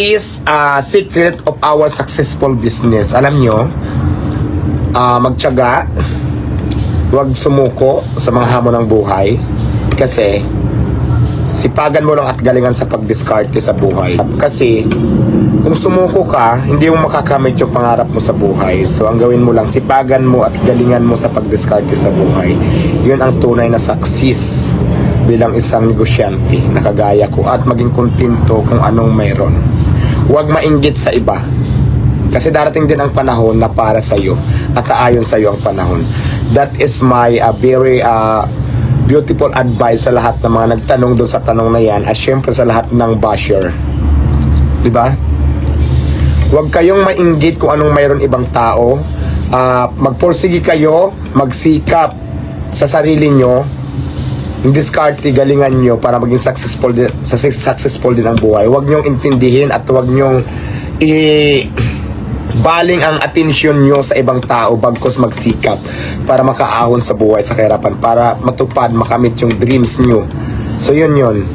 is a secret of our successful business. Alam nyo, ah, magtyaga, huwag sumuko sa mga hamon ng buhay. Kasi, sipagan mo lang at galingan sa pag-discard sa buhay. Kasi, kung sumuko ka, hindi mo makakamit yung pangarap mo sa buhay. So, ang gawin mo lang, sipagan mo at galingan mo sa pag-discard sa buhay. Yun ang tunay na success bilang isang negosyante na kagaya ko at maging kontento kung anong mayroon. Huwag mainggit sa iba. Kasi darating din ang panahon na para sa iyo at aayon sa iyo ang panahon. That is my uh, very uh, beautiful advice sa lahat ng mga nagtanong doon sa tanong na yan at syempre sa lahat ng basher. Di ba? Huwag kayong mainggit kung anong mayroon ibang tao. Ah, magporsige kayo, magsikap sa sarili nyo, diskarte galingan nyo para maging successful din, sa successful din ang buhay. Huwag nyong intindihin at huwag nyong i baling ang atensyon nyo sa ibang tao bagkos magsikap para makaahon sa buhay sa kahirapan para matupad makamit yung dreams nyo so yun yun